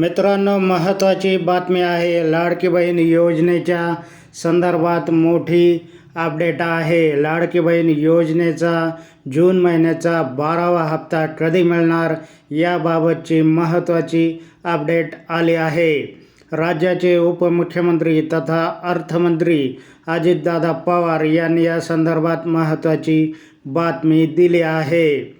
मित्रांनो महत्त्वाची बातमी आहे लाडकी बहीण योजनेच्या संदर्भात मोठी अपडेट आहे. लाडकी बहीण योजनेचा जून महिन्याचा बारावा हप्ता कधी मिळणार याबाबतची महत्त्वाची अपडेट आली आहे. राज्याचे उपमुख्यमंत्री तथा अर्थमंत्री अजितदादा पवार यांनी या संदर्भात महत्त्वाची बातमी दिली आहे.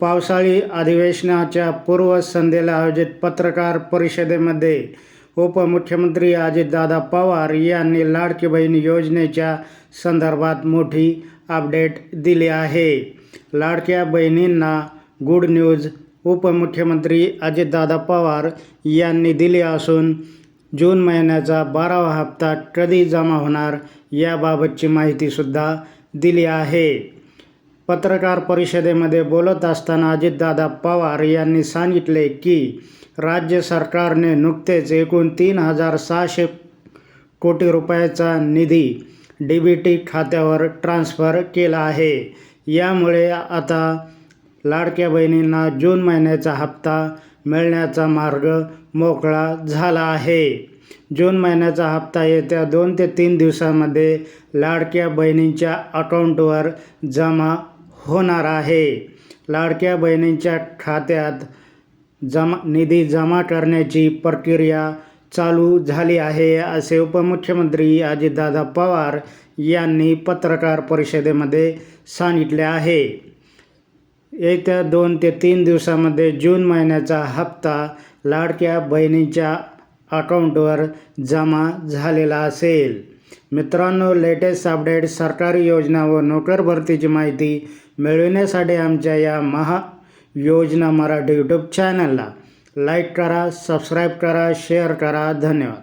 पावसाळी अधिवेशनाच्या पूर्वसंध्येला आयोजित पत्रकार परिषदेमध्ये उपमुख्यमंत्री अजितदादा पवार यांनी लाडकी बहीण योजनेच्या संदर्भात मोठी अपडेट दिली आहे. लाडक्या बहिणींना गुड न्यूज उपमुख्यमंत्री अजितदादा पवार यांनी दिली असून जून महिन्याचा बारावा हप्ता कधी जमा होणार याबाबतची माहितीसुद्धा दिली आहे. पत्रकार परिषदेमध्ये बोलत असताना अजितदादा पवार यांनी सांगितले की राज्य सरकारने नुकतेच एकूण तीन हजार सहाशे कोटी रुपयाचा निधी डी बी टी खात्यावर ट्रान्स्फर केला आहे. यामुळे आता लाडक्या बहिणींना जून महिन्याचा हप्ता मिळण्याचा मार्ग मोकळा झाला आहे. जून महिन्याचा हप्ता येत्या दोन ते तीन दिवसामध्ये लाडक्या बहिणींच्या अकाउंटवर जमा होणार आहे. लाडक्या बहिणींच्या खात्यात जमा निधी जमा करण्याची प्रक्रिया चालू झाली आहे असे उपमुख्यमंत्री अजितदादा पवार यांनी पत्रकार परिषदेमध्ये सांगितले आहे. येत्या दोन ते तीन दिवसामध्ये जून महिन्याचा हप्ता लाडक्या बहिणींच्या अकाउंटवर जमा झालेला असेल. मित्रांनो लेटेस्ट अपडेट सरकारी योजना व नोकर भरतीची माहिती मिळविण्यासाठी आमच्या या महा योजना मराठी यूट्यूब चॅनलला लाईक करा सबस्क्राईब करा शेअर करा. धन्यवाद.